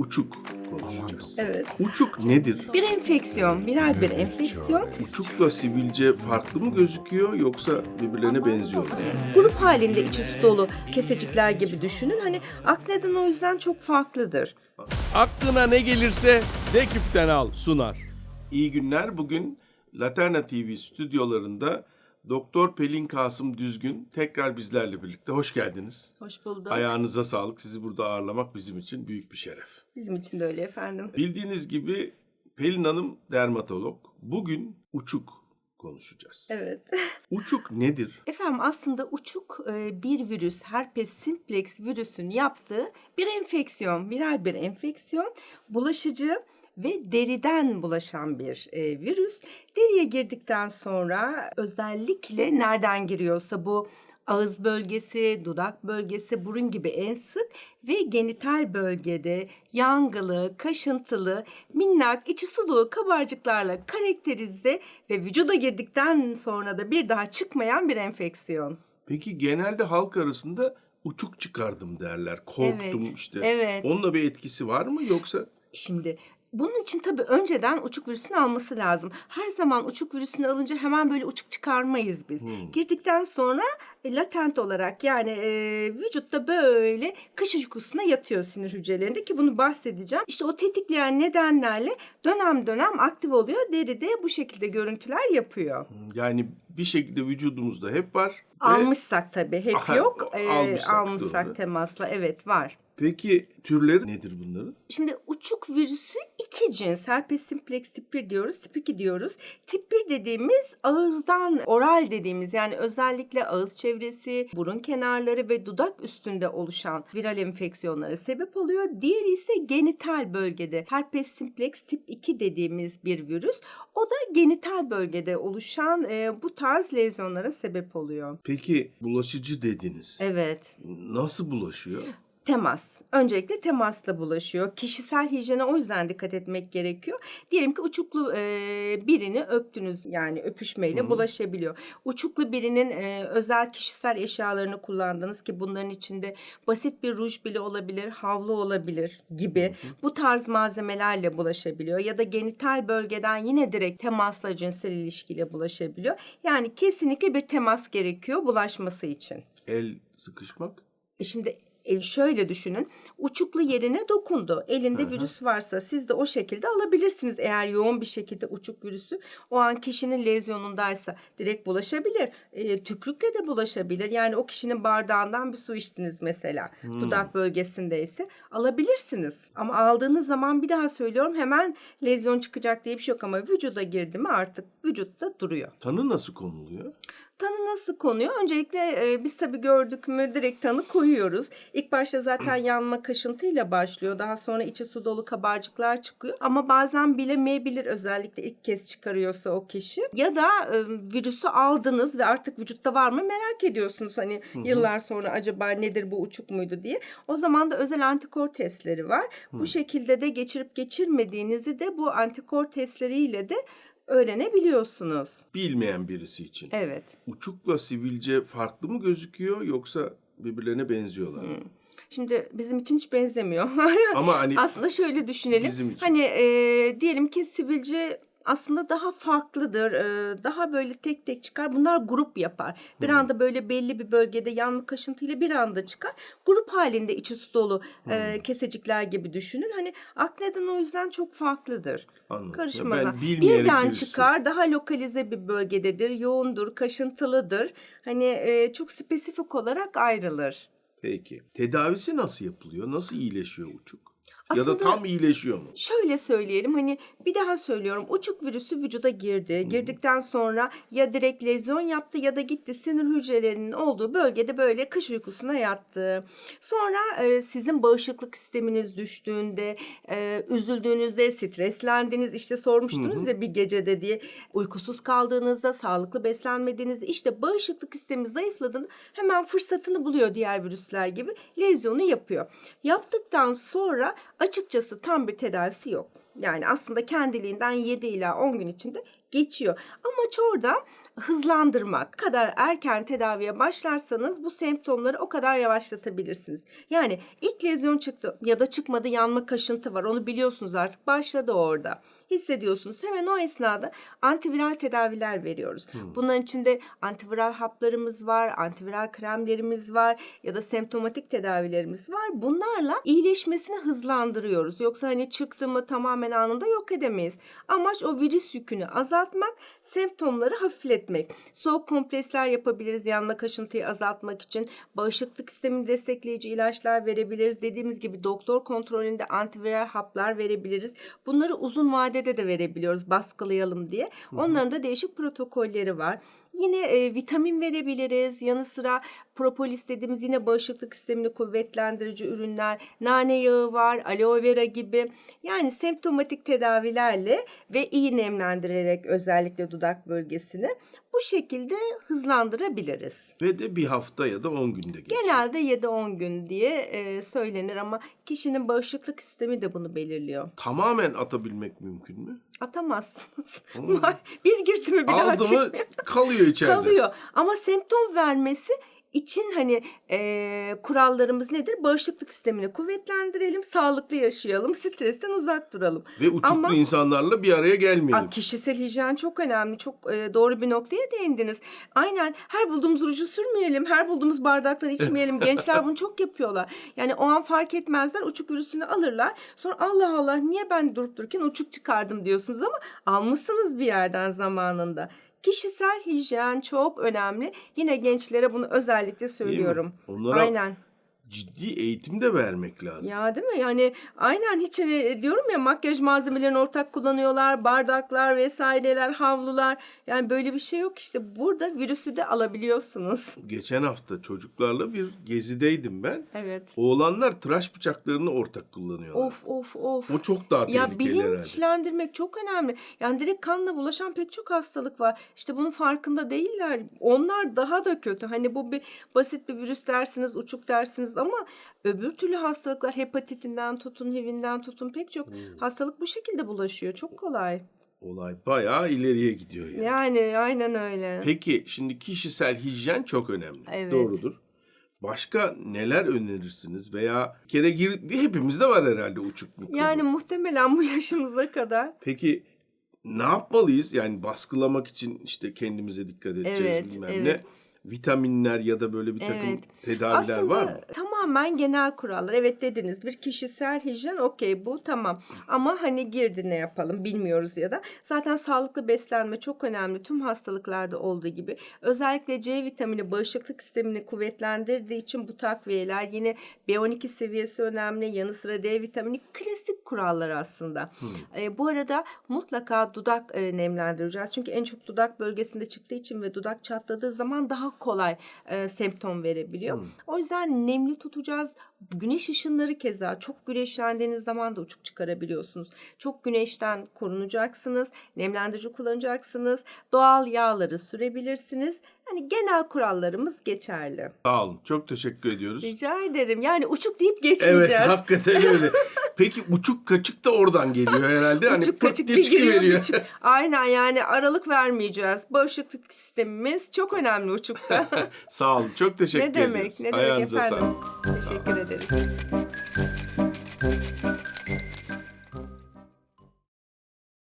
uçuk konuşacağız. Evet. Uçuk nedir? Bir enfeksiyon, viral bir enfeksiyon. Uçukla sivilce farklı mı gözüküyor yoksa birbirlerine benziyor mu? Grup halinde içi su dolu kesecikler gibi düşünün. Hani akneden o yüzden çok farklıdır. Aklına ne gelirse Deküp'ten al sunar. İyi günler. Bugün Laterna TV stüdyolarında Doktor Pelin Kasım Düzgün tekrar bizlerle birlikte. Hoş geldiniz. Hoş bulduk. Ayağınıza sağlık. Sizi burada ağırlamak bizim için büyük bir şeref. Bizim için de öyle efendim. Bildiğiniz gibi Pelin Hanım dermatolog. Bugün uçuk konuşacağız. Evet. Uçuk nedir? Efendim aslında uçuk e, bir virüs, herpes simplex virüsün yaptığı bir enfeksiyon, viral bir enfeksiyon, bulaşıcı ve deriden bulaşan bir e, virüs. Deriye girdikten sonra özellikle nereden giriyorsa bu ağız bölgesi, dudak bölgesi, burun gibi en sık ve genital bölgede yangılı, kaşıntılı, minnak, içi su dolu kabarcıklarla karakterize ve vücuda girdikten sonra da bir daha çıkmayan bir enfeksiyon. Peki genelde halk arasında uçuk çıkardım derler. Korktum Evet, işte. evet. Onunla bir etkisi var mı yoksa? Şimdi bunun için tabii önceden uçuk virüsünü alması lazım. Her zaman uçuk virüsünü alınca hemen böyle uçuk çıkarmayız biz. Girdikten sonra e, latent olarak yani e, vücutta böyle kış uykusuna yatıyor sinir hücrelerinde ki bunu bahsedeceğim. İşte o tetikleyen nedenlerle dönem dönem aktif oluyor. Deride bu şekilde görüntüler yapıyor. Yani bir şekilde vücudumuzda hep var. Almışsak tabii hep Aha, yok. E, almışsak, almışsak doğru. temasla evet var. Peki türleri nedir bunların? Şimdi uçuk virüsü iki cins. Herpes simplex tip 1 diyoruz, tip 2 diyoruz. Tip 1 dediğimiz ağızdan oral dediğimiz yani özellikle ağız çevresi, burun kenarları ve dudak üstünde oluşan viral enfeksiyonlara sebep oluyor. Diğeri ise genital bölgede. Herpes simplex tip 2 dediğimiz bir virüs. O da genital bölgede oluşan e, bu tarz lezyonlara sebep oluyor. Peki bulaşıcı dediniz. Evet. Nasıl bulaşıyor? Temas. Öncelikle temasla bulaşıyor. Kişisel hijyene o yüzden dikkat etmek gerekiyor. Diyelim ki uçuklu e, birini öptünüz yani öpüşmeyle bulaşabiliyor. Uçuklu birinin e, özel kişisel eşyalarını kullandınız ki bunların içinde basit bir ruj bile olabilir, havlu olabilir gibi bu tarz malzemelerle bulaşabiliyor. Ya da genital bölgeden yine direkt temasla cinsel ilişkiyle bulaşabiliyor. Yani kesinlikle bir temas gerekiyor bulaşması için. El sıkışmak? E Şimdi e, şöyle düşünün. Uçuklu yerine dokundu. Elinde Hı hı. virüs varsa siz de o şekilde alabilirsiniz. Eğer yoğun bir şekilde uçuk virüsü o an kişinin lezyonundaysa direkt bulaşabilir. E, tükrükle de bulaşabilir. Yani o kişinin bardağından bir su içtiniz mesela. Dudak bölgesindeyse alabilirsiniz. Ama aldığınız zaman bir daha söylüyorum hemen lezyon çıkacak diye bir şey yok ama vücuda girdi mi artık vücutta duruyor. Tanı nasıl konuluyor? Tanı nasıl konuyor? Öncelikle e, biz tabii gördük mü direkt tanı koyuyoruz. İlk başta zaten yanma kaşıntıyla başlıyor. Daha sonra içi su dolu kabarcıklar çıkıyor. Ama bazen bilemeyebilir özellikle ilk kez çıkarıyorsa o kişi. Ya da e, virüsü aldınız ve artık vücutta var mı merak ediyorsunuz. Hani yıllar sonra acaba nedir bu uçuk muydu diye. O zaman da özel antikor testleri var. Bu şekilde de geçirip geçirmediğinizi de bu antikor testleriyle de öğrenebiliyorsunuz. Bilmeyen birisi için. Evet. Uçukla sivilce farklı mı gözüküyor yoksa birbirlerine benziyorlar mı? Şimdi bizim için hiç benzemiyor. Ama hani aslında şöyle düşünelim. Hani e, diyelim ki sivilce aslında daha farklıdır. daha böyle tek tek çıkar. Bunlar grup yapar. Bir anda böyle belli bir bölgede yanma kaşıntıyla bir anda çıkar. Grup halinde içi su dolu e, kesecikler gibi düşünün. Hani akneden o yüzden çok farklıdır. Anladım. Karışmaz. Ya ben ha. bilmeyerek Birden birisi- çıkar, daha lokalize bir bölgededir, yoğundur, kaşıntılıdır. Hani çok spesifik olarak ayrılır. Peki. Tedavisi nasıl yapılıyor? Nasıl iyileşiyor uçuk? Ya da Aslında- tam iyileşiyor mu? Şöyle söyleyelim hani bir daha söylüyorum uçuk virüsü vücuda girdi. Girdikten sonra ya direkt lezyon yaptı ya da gitti sinir hücrelerinin olduğu bölgede böyle kış uykusuna yattı. Sonra e, sizin bağışıklık sisteminiz düştüğünde, e, üzüldüğünüzde, streslendiğiniz işte sormuştunuz ya bir gecede diye uykusuz kaldığınızda, sağlıklı beslenmediğinizde işte bağışıklık sistemi zayıfladığında hemen fırsatını buluyor diğer virüsler gibi lezyonu yapıyor. Yaptıktan sonra açıkçası tam bir tedavisi yok. Yani aslında kendiliğinden 7 ila 10 gün içinde geçiyor. Amaç orada hızlandırmak. Ne kadar erken tedaviye başlarsanız bu semptomları o kadar yavaşlatabilirsiniz. Yani ilk lezyon çıktı ya da çıkmadı yanma kaşıntı var onu biliyorsunuz artık başladı orada. Hissediyorsunuz hemen o esnada antiviral tedaviler veriyoruz. Bunların içinde antiviral haplarımız var, antiviral kremlerimiz var ya da semptomatik tedavilerimiz var. Bunlarla iyileşmesini hızlandırıyoruz. Yoksa hani çıktı mı tamamen anında yok edemeyiz. Amaç o virüs yükünü azaltmak, semptomları hafifletmek. Soğuk kompresler yapabiliriz yanma kaşıntıyı azaltmak için. Bağışıklık sistemini destekleyici ilaçlar verebiliriz. Dediğimiz gibi doktor kontrolünde antiviral haplar verebiliriz. Bunları uzun vadede de verebiliyoruz baskılayalım diye. Onların da değişik protokolleri var. Yine e, vitamin verebiliriz. Yanı sıra propolis dediğimiz yine bağışıklık sistemini kuvvetlendirici ürünler. Nane yağı var, aloe vera gibi. Yani semptomatik tedavilerle ve iyi nemlendirerek özellikle dudak bölgesini bu şekilde hızlandırabiliriz. Ve de bir hafta ya da 10 günde geçiyor. Genelde 7-10 gün diye e, söylenir ama kişinin bağışıklık sistemi de bunu belirliyor. Tamamen atabilmek mümkün mü? Atamazsınız. Bir girdi mi bir daha Aldı mı çıkmıyor. kalıyor içeride. kalıyor. Ama semptom vermesi için hani e, kurallarımız nedir? Bağışıklık sistemini kuvvetlendirelim, sağlıklı yaşayalım, stresten uzak duralım. Ve uçuklu Ama- insanlarla bir araya gelmeyelim. Aa, kişisel hijyen çok önemli. Çok e, doğru bir noktaya değindiniz. Aynen her bulduğumuz ruju sürmeyelim, her bulduğumuz bardaktan içmeyelim. Gençler bunu çok yapıyorlar. Yani o an fark etmezler, uçuk virüsünü alırlar. Sonra Allah Allah niye ben durup dururken uçuk çıkardım diyorsunuz ama almışsınız bir yerden zamanında. Kişisel hijyen çok önemli. Yine gençlere bunu özellikle söylüyorum. Onlara Aynen. Ciddi eğitim de vermek lazım. Ya değil mi? Yani aynen hiç hani diyorum ya makyaj malzemelerini ortak kullanıyorlar. Bardaklar vesaireler, havlular. Yani böyle bir şey yok işte. Burada virüsü de alabiliyorsunuz. Geçen hafta çocuklarla bir gezideydim ben. Evet. Oğlanlar tıraş bıçaklarını ortak kullanıyorlar. Of of of. O çok daha Ya tehlikeli herhalde. bilinçlendirmek çok önemli. Yani direkt kanla bulaşan pek çok hastalık var. İşte bunun farkında değiller. Onlar daha da kötü. Hani bu bir basit bir virüs dersiniz, uçuk dersiniz ama öbür türlü hastalıklar hepatitinden tutun, HIV'inden tutun pek çok Hmm. hastalık bu şekilde bulaşıyor. Çok kolay. Olay bayağı ileriye gidiyor yani. Yani aynen öyle. Peki şimdi kişisel hijyen çok önemli. Evet. Doğrudur. Başka neler önerirsiniz veya bir kere gir, hepimizde var herhalde uçuk mikrobu. Yani muhtemelen bu yaşımıza kadar. Peki ne yapmalıyız? Yani baskılamak için işte kendimize dikkat edeceğiz Evet, bilmem evet. ne. Vitaminler ya da böyle bir takım Evet. tedaviler Aslında var mı? tamamen genel kurallar. Evet dediniz bir kişisel hijyen okey bu tamam. Ama hani girdi ne yapalım bilmiyoruz ya da. Zaten sağlıklı beslenme çok önemli. Tüm hastalıklarda olduğu gibi. Özellikle C vitamini bağışıklık sistemini kuvvetlendirdiği için bu takviyeler yine B12 seviyesi önemli. Yanı sıra D vitamini klasik kurallar aslında. E, bu arada mutlaka dudak e, nemlendireceğiz. Çünkü en çok dudak bölgesinde çıktığı için ve dudak çatladığı zaman daha kolay e, semptom verebiliyor. Hmm. O yüzden nemli tutacağız. Güneş ışınları keza çok güneşlendiğiniz zaman da uçuk çıkarabiliyorsunuz. Çok güneşten korunacaksınız. Nemlendirici kullanacaksınız. Doğal yağları sürebilirsiniz. Yani genel kurallarımız geçerli. Sağ olun. Çok teşekkür ediyoruz. Rica ederim. Yani uçuk deyip Evet geçmeyeceğiz. hakikaten öyle. Peki uçuk kaçık da oradan geliyor herhalde. Hani Uçuk kaçık diye çıkıveriyor. çık- Aynen yani aralık vermeyeceğiz. Bağışıklık sistemimiz çok önemli uçukta. Sağ olun. Çok teşekkür ne demek? ediyoruz. Ne demek Ayağınıza efendim? sağlık. Teşekkür ederiz.